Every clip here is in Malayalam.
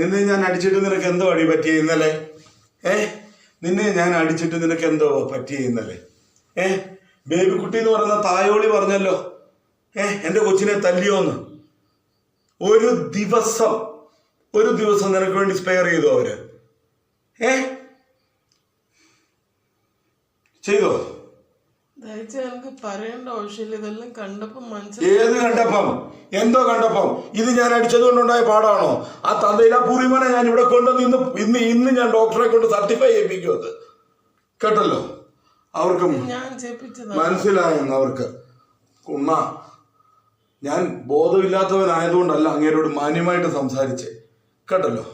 നിന്നെ ഞാൻ അടിച്ചിട്ട് നിനക്ക് എന്തോ അടി പറ്റിയ ഇന്നലെ? ഏ? നിന്നെ ഞാൻ അടിച്ചിട്ട് നിനക്ക് എന്തോ പറ്റിയ ഇന്നലെ? ഏ? ബേബി കുട്ടി എന്ന് പറയുന്ന തായോളി പറഞ്ഞല്ലോ. ഏ? എന്റെ കൊച്ചിനെ തല്ലിയോന്ന് ഒരു ദിവസം ഒരു ദിവസം നിനക്ക് വേണ്ടി സ്പെയർ ചെയ്തു അവർ. ഏ? ചെയ്തോ? ഏത് കണ്ടപ്പം? എന്തോ കണ്ടപ്പം? ഇത് ഞാൻ അടിച്ചത് കൊണ്ടുണ്ടായ പാടാണോ? ആ തന്തയില പൂറിമനെ ഞാൻ ഇവിടെ കൊണ്ടുവന്ന് ഇന്ന് ഇന്ന് ഇന്ന് ഞാൻ ഡോക്ടറെ കൊണ്ട് സർട്ടിഫൈ ചെയ്യിപ്പിക്കും അത്. കേട്ടല്ലോ? അവർക്കും മനസ്സിലായെന്ന് അവർക്ക്. കുണ്ണ ഞാൻ ബോധമില്ലാത്തവനായതുകൊണ്ടല്ല അങ്ങേരോട് മാന്യമായിട്ട് സംസാരിച്ച്. കേട്ടല്ലോ?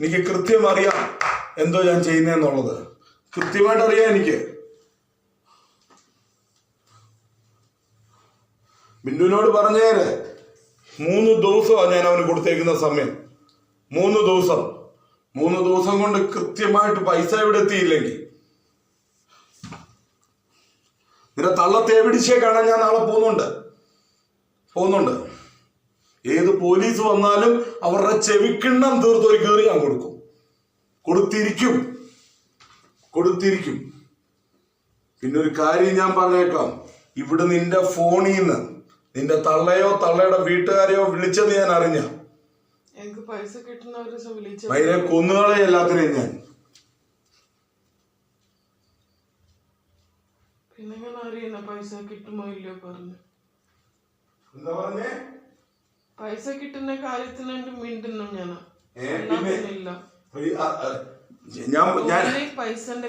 എനിക്ക് കൃത്യം അറിയാം എന്തോ ഞാൻ ചെയ്യുന്നതെന്നുള്ളത്. കൃത്യമായിട്ട് അറിയാം എനിക്ക്. ബിന്ദുവിനോട് പറഞ്ഞേര്. മൂന്ന് ദിവസമാണ് ഞാൻ അവന് കൊടുത്തേക്കുന്ന സമയം. മൂന്ന് ദിവസം. മൂന്ന് ദിവസം കൊണ്ട് കൃത്യമായിട്ട് പൈസ ഇവിടെ എത്തിയില്ലെങ്കിൽ. നിന്റെ തള്ളത്തെ പിടിച്ചേ കാണാൻ ഞാൻ നാളെ പോകുന്നുണ്ട്? പോകുന്നുണ്ട്. ഏത് പോലീസ് വന്നാലും അവരുടെ ചെവിക്കിണ്ണം തീർത്തൊരു കയറി ഞാൻ കൊടുക്കും. കൊടുത്തിരിക്കും. കൊടുത്തിരിക്കും. പിന്നെ ഒരു കാര്യം ഞാൻ പറഞ്ഞേക്കാം. ഇവിടെ നിന്റെ ഫോണിൽ നിന്ന് നിന്റെ തള്ളയോ തള്ളയുടെ വീട്ടുകാരെയോ വിളിച്ചത് ഞാൻ അറിഞ്ഞ. എനിക്ക് പൈസ കിട്ടുന്നവരെ വിളിച്ച മൈരെ കൊന്നുകളെ എല്ലാത്തിനെയും ഞാൻ. പിന്നെ ഞാൻ അറിയുന്ന പൈസ കിട്ടുമോ ഇല്ലയോ പറഞ്ഞു. എന്താ പറഞ്ഞേ? പൈസ കിട്ടുന്ന കാര്യത്തിന് മിണ്ടുന്നു ഞാൻ.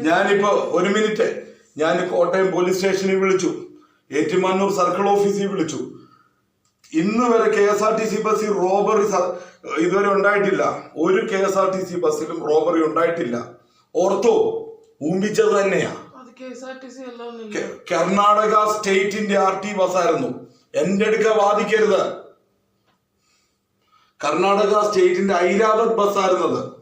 ഞാനിപ്പോ ഒരു മിനിറ്റ്. ഞാൻ കോട്ടയം പോലീസ് സ്റ്റേഷനിൽ വിളിച്ചു. ഏറ്റുമാനൂർ സർക്കിൾ ഓഫീസിൽ വിളിച്ചു. ഇന്ന് വരെ K S R T C ബസ്സിൽ റോബറി ഇതുവരെ ഉണ്ടായിട്ടില്ല. ഒരു K S R T C ബസ്സിലും robbery ഉണ്ടായിട്ടില്ല. ഓർത്തോ ഊമ്പിച്ചത് തന്നെയാ. കർണാടക സ്റ്റേറ്റിന്റെ ആർ ടി ബസ്സായിരുന്നു. എന്റെ അടുക്ക വാദിക്കരുത്. കർണാടക സ്റ്റേറ്റിന്റെ ഐരാവത് ബസ്സായിരുന്നത്.